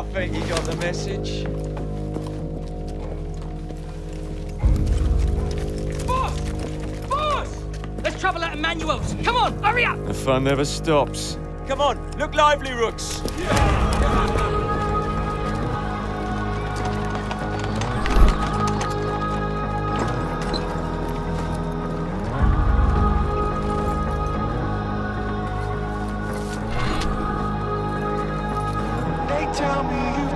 think he got the message? Boss! Boss! Let's travel out of manuals. Come on, hurry up! The fun never stops. Come on, look lively, Rooks. They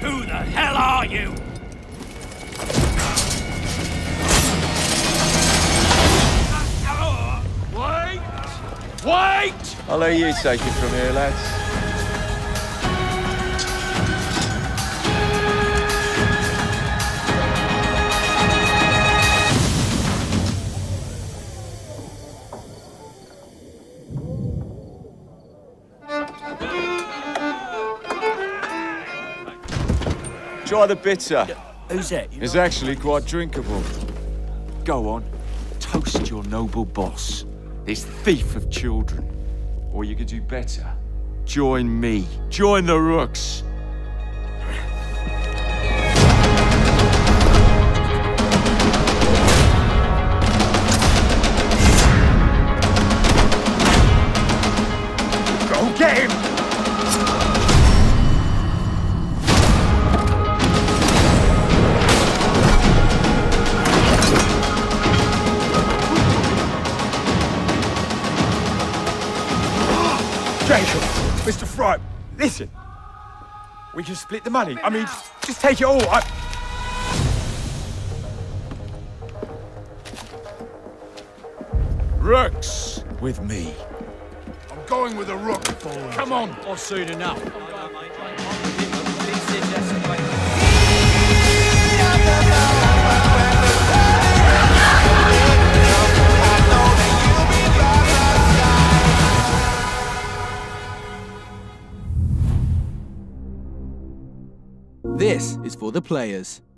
Who the hell are you? Wait! Wait! I'll let you take it from here, lads. Try the bitter. Who's that? It's actually quite drinkable. Go on, toast your noble boss, this thief of children. Or you could do better. Join me. Join the Rooks. Jacob, Mr. Fry, listen. We can split the money. I mean, just take it all. I... Rooks with me. I'm going with a rook. Come on, or soon enough. This is for the players.